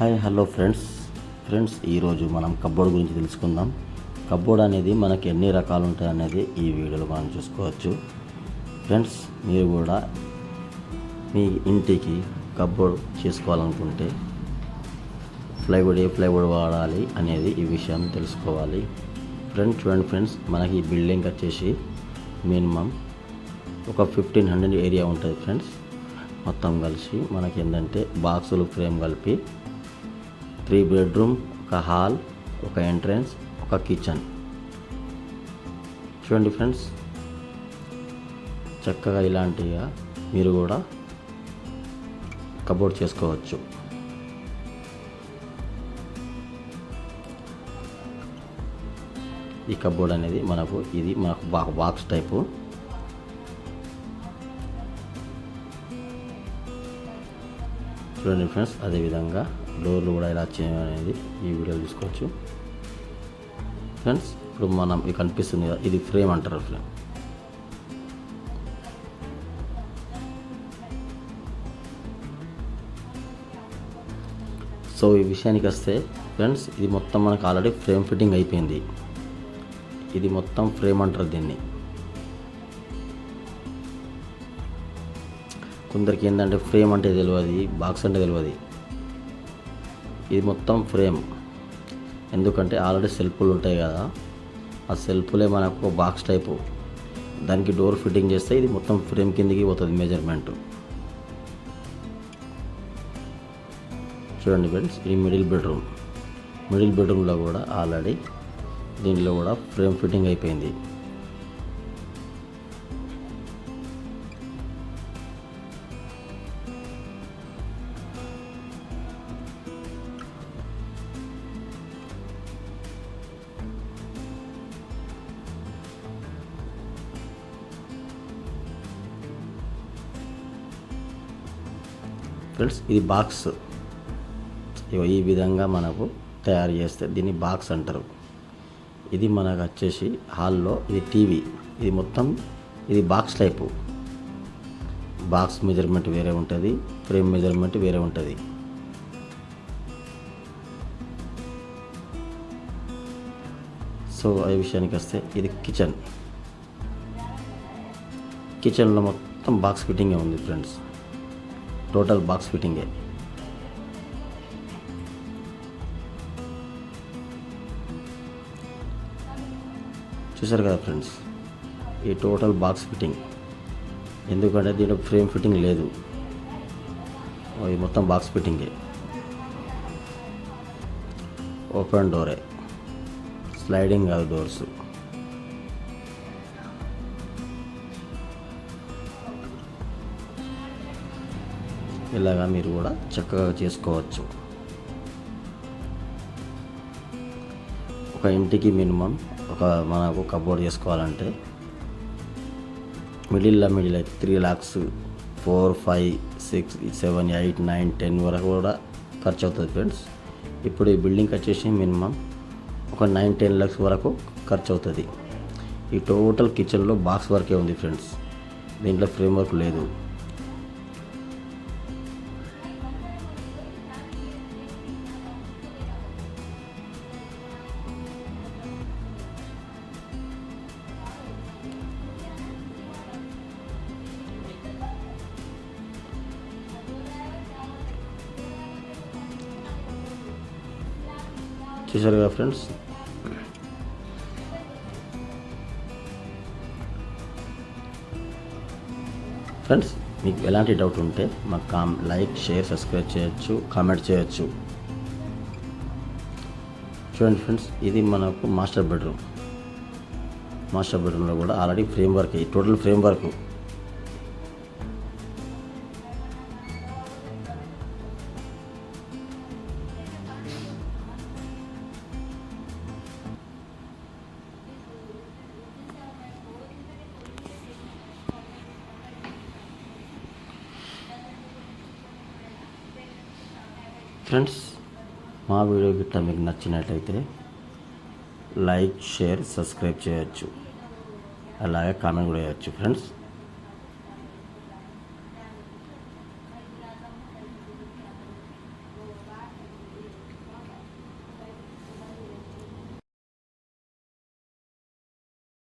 Hi hello friends. Friends ఈరోజు మనం cupboard గురించి తెలుసుకుందాం. కబ్బోర్డ్ అనేది మనకి ఎన్ని రకాలు ఉంటాయి అనేది ఈ వీడియోలో మనం చూసుకోవచ్చు. ఫ్రెండ్స్ మీరు కూడా మీ ఇంటికి కబ్బోర్డ్ చేసుకోవాలనుకుంటే ప్లైవుడ్ ఏ ప్లైవుడ్ వాడాలి అనేది ఈ విషయం తెలుసుకోవాలి. ఫ్రెండ్స్ చూడండి ఫ్రెండ్స్ మనకి ఈ బిల్డింగ్ వచ్చేసి మినిమం ఒక ఫిఫ్టీన్ హండ్రెడ్ ఏరియా ఉంటుంది ఫ్రెండ్స్. మొత్తం కలిసి మనకి ఏంటంటే బాక్సులు ఫ్రేమ్ కలిపి త్రీ బెడ్రూమ్ ఒక హాల్ ఒక ఎంట్రన్స్ ఒక కిచెన్. చూడండి ఫ్రెండ్స్ చక్కగా ఇలాంటిగా మీరు కూడా కబోర్డ్ చేసుకోవచ్చు. ఈ కబోర్డ్ అనేది మనకు ఇది మనకు బాక్స్ టైపు. చూడండి ఫ్రెండ్స్ అదేవిధంగా డోర్లు కూడా ఇలా చేయమనేది ఈ వీడియో చూసుకోవచ్చు ఫ్రెండ్స్ ఇప్పుడు మనం ఇది కనిపిస్తుంది కదా ఇది ఫ్రేమ్ అంటారు ఫ్రేమ్ సో ఈ విషయానికి వస్తే ఫ్రెండ్స్ ఇది మొత్తం మనకు ఆల్రెడీ ఫ్రేమ్ ఫిట్టింగ్ అయిపోయింది. ఇది మొత్తం ఫ్రేమ్ అంటారు దీన్ని. కొందరికి ఏంటంటే ఫ్రేమ్ అంటే తెలియదు బాక్స్ అంటే తెలియదు ఇది మొత్తం ఫ్రేమ్. ఎందుకంటే ఆల్రెడీ సెల్ఫ్లు ఉంటాయి కదా. ఆ సెల్ఫ్లే మనకు బాక్స్ టైపు దానికి డోర్ ఫిట్టింగ్ చేస్తే ఇది మొత్తం ఫ్రేమ్ కిందికి పోతుంది మెజర్మెంట్ చూడండి ఫ్రెండ్స్ ఇది మిడిల్ బెడ్రూమ్ మిడిల్ బెడ్రూమ్లో కూడా ఆల్రెడీ దీనిలో కూడా ఫ్రేమ్ ఫిట్టింగ్ అయిపోయింది. ఫ్రెండ్స్ ఇది బాక్స్ ఈ విధంగా మనకు తయారు చేస్తే దీన్ని బాక్స్ అంటారు. ఇది మనకు వచ్చేసి హాల్లో ఇది టీవీ. ఇది మొత్తం ఇది బాక్స్ టైపు బాక్స్ మెజర్మెంట్ వేరే ఉంటుంది ఫ్రేమ్ మెజర్మెంట్ వేరే ఉంటుంది. సో ఈ విషయానికి వస్తే ఇది కిచెన్ కిచెన్లో మొత్తం బాక్స్ ఫిట్టింగే ఉంది ఫ్రెండ్స్ టోటల్ బాక్స్ ఫిట్టింగే. చూసారు కదా ఫ్రెండ్స్ ఈ టోటల్ బాక్స్ ఫిట్టింగ్. ఎందుకంటే దీంట్లో ఫ్రేమ్ ఫిట్టింగ్ లేదు. ఇది మొత్తం బాక్స్ ఫిట్టింగే. ఓపెన్ డోరే స్లైడింగ్ కాదు డోర్స్ ఇలాగా మీరు కూడా చక్కగా చేసుకోవచ్చు. ఒక ఇంటికి మినిమం ఒక మనకు కబోర్డ్ చేసుకోవాలంటే మిడిల్లో మిడిల్ అయితే three lakhs four five six seven eight nine ten వరకు కూడా ఖర్చు అవుతుంది ఫ్రెండ్స్. ఇప్పుడు ఈ బిల్డింగ్ వచ్చేసి మినిమం ఒక నైన్ టెన్ ల్యాక్స్ వరకు ఖర్చు అవుతుంది ఈ టోటల్ కిచెన్లో బాక్స్ వర్కే ఉంది ఫ్రెండ్స్. దీంట్లో ఫ్రేమ్ వర్క్ లేదు. చూసారు కదా ఫ్రెండ్స్? ఫ్రెండ్స్ మీకు ఎలాంటి డౌట్ ఉంటే మాకు కామ్ లైక్ షేర్ సబ్స్క్రైబ్ చేయొచ్చు కామెంట్ చేయొచ్చు. చూడండి ఫ్రెండ్స్ ఇది మనకు మాస్టర్ బెడ్రూమ్. మాస్టర్ బెడ్రూమ్లో కూడా already frame work total frame work friends మా వీడియో గిట్ట మీకు నచ్చినట్లయితే లైక్ షేర్ సబ్స్క్రైబ్ చేయొచ్చు. అలాగే కామెంట్ కూడా చేయొచ్చు ఫ్రెండ్స్.